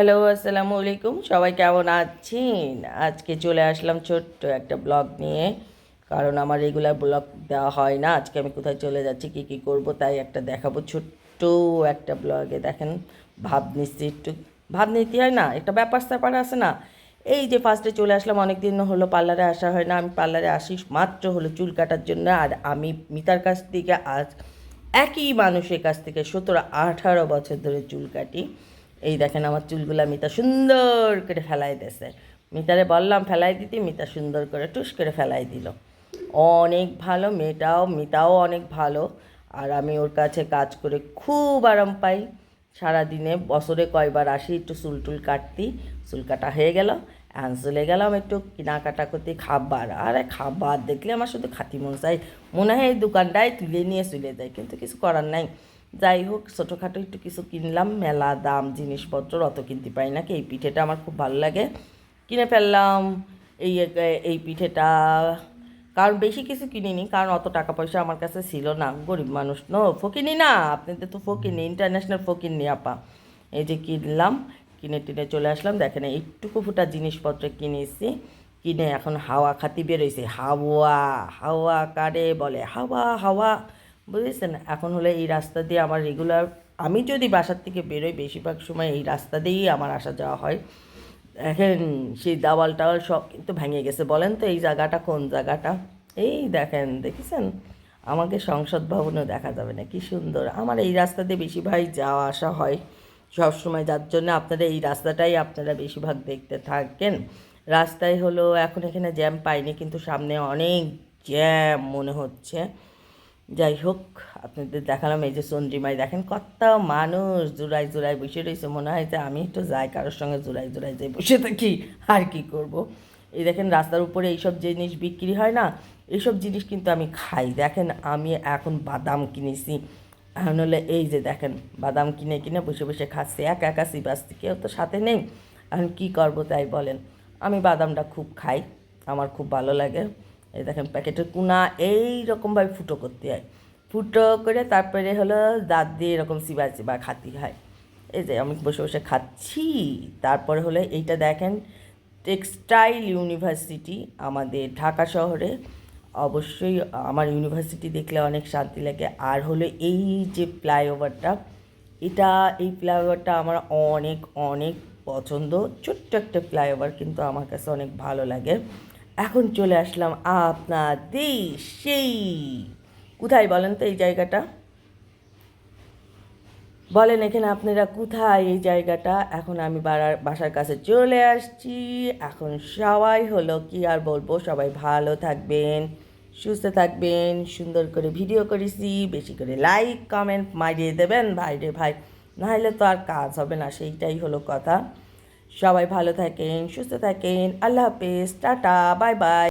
Hello আসসালামু আলাইকুম। সবাই কেমন আছেন? আজকে চলে আসলাম ছোট্ট একটা ব্লগ নিয়ে, কারণ আমার রেগুলার ব্লগ দেওয়া হয় না। আজকে আমি কোথায় চলে যাচ্ছি, কী কী করব, তাই একটা দেখাবো। ছোট্ট একটা ব্লগে, দেখেন ভাব নিচ্ছি একটু ভাব নিতে হয় না? একটা ব্যাপার স্যাপার আছে না? এই যে ফার্স্টে চলে আসলাম অনেক দিন হলো পার্লারে আসা হয় না। আমি পার্লারে আসি মাত্র হলো চুল কাটার জন্য, আর আমি মিতার কাছ থেকে আজ একই মানুষের কাছ থেকে সতেরো আঠারো বছর ধরে চুল কাটি। এই দেখেন আমার চুলগুলা মিতা সুন্দর করে ফেলাই দিয়েছে। মিতারে বললাম, ফেলাই দিতে? মিতা সুন্দর করে টুস করে ফেলাই দিল। অনেক ভালো, মেয়েটাও, মিতাও অনেক ভালো। আর আমি ওর কাছে কাজ করে খুব আরাম পাই। সারাদিনে বছরে কয়বার আসি, একটু চুল টুল কাটতি। চুল কাটা হয়ে গেল, এখন চলে গেলাম একটু কেনাকাটা করতে খাবার। আরে খাবার দেখলে আমার শুধু খাতি মন চাই। মনে হয় এই দোকানটায় তুলে নিয়ে চলে যায় কিন্তু কিছু করার নাই। যাই হোক, ছোটোখাটো একটু কিছু কিনলাম, মেলা দাম, জিনিসপত্র, অত কিনতে পারি না, কি এই পিঠেটা আমার খুব ভালো লাগে। কিনে ফেললাম, এই এই পিঠেটা, কারণ বেশি কিছু কিনিনি, কারণ অত টাকা পয়সা আমার কাছে ছিল না। গরিব মানুষ, নো, ফকিনি না আপনাদের তো ফকিনি ইন্টারন্যাশনাল ফকিনি আপা। এই যে কিনলাম, কিনে টিনে চলে আসলাম, দেখেন একটুকু ফুটা জিনিসপত্র কিনেছি, কিনে এখন হাওয়া খাতি বেরোইছে হাওয়া হাওয়া কারে বলে, হাওয়া হাওয়া। বুঝেছেন? এখন হলে এই রাস্তা দিয়ে আমার রেগুলার আমি যদি বাসার থেকে বেরোই, বেশিরভাগ সময় এই রাস্তা দিয়েই আমার আসা যাওয়া হয়। দেখেন, সেই দেওয়াল টাওয়াল সব কিন্তু ভেঙে গেছে। বলেন তো এই জায়গাটা কোন জায়গাটা? এই দেখেন, দেখেছেন? আমাকে সংসদ ভবনেও দেখা যাবে না, কি সুন্দর। আমার এই রাস্তা দিয়ে বেশিরভাগ যাওয়া আসা হয়। সব সময় যার জন্য আপনারা এই রাস্তাটাই আপনারা বেশিরভাগ দেখতে থাকেন। রাস্তায় হলো এখন এখানে জ্যাম পাইনি, কিন্তু সামনে অনেক জ্যাম মনে হচ্ছে। যাই হোক, আপনাদের দেখালাম এই যে চন্দ্রিমাই দেখেন কত মানুষ জোড়ায় জোড়ায় বসে রয়েছে। মনে হয় যে আমি একটু যাই, কারোর সঙ্গে জোড়ায় জোড়ায় যাই, বসে থাকি, আর কি করব। এই দেখেন, রাস্তার উপরে এইসব জিনিস বিক্রি হয় না? এইসব জিনিস কিন্তু আমি খাই। দেখেন, আমি এখন বাদাম কিনেছি। হলে এই যে দেখেন, বাদাম কিনে কিনে বসে বসে খাচ্ছি। একা একা সিবাসছি কেউ তো সাথে নেই। এখন কী করব তাই বলেন। আমি বাদামটা খুব খাই, আমার খুব ভালো লাগে। এই দেখেন, প্যাকেটের কুনা এই রকমভাবে ফুটো করতে হয়। ফুটো করে তারপরে হলো দাঁত দিয়ে এরকম চিবা চিবা খাতি হয়। এই যে আমি বসে বসে খাচ্ছি। তারপরে হলো এইটা দেখেন, টেক্সটাইল ইউনিভার্সিটি আমাদের ঢাকা শহরে। অবশ্যই আমার ইউনিভার্সিটি দেখলে অনেক শান্তি লাগে। আর হলো এই যে ফ্লাইওভারটা, এটা, এই ফ্লাইওভারটা আমার অনেক অনেক পছন্দ। ছোট্ট একটা ফ্লাইওভার কিন্তু আমার কাছে অনেক ভালো লাগে। এখন চলে আসলাম আপনাদের সেই, কোথায় বলেন তো এই জায়গাটা? বলেন এখানে আপনারা কোথায় এই জায়গাটা? এখন আমি বাড়ার বাসার কাছে চলে আসছি। এখন সবাই হলো কি আর বলব? সবাই ভালো থাকবেন, সুস্থ থাকবেন, সুন্দর করে ভিডিও করেছি, বেশি করে লাইক কমেন্ট মারিয়ে দেবেন? ভাই রে ভাই, নাহলে তো আর কাজ হবে না, সেইটাই হলো কথা। সবাই ভালো থাকেন সুস্থ থাকেন আল্লাহ হাফেজ টাটা বাই বাই।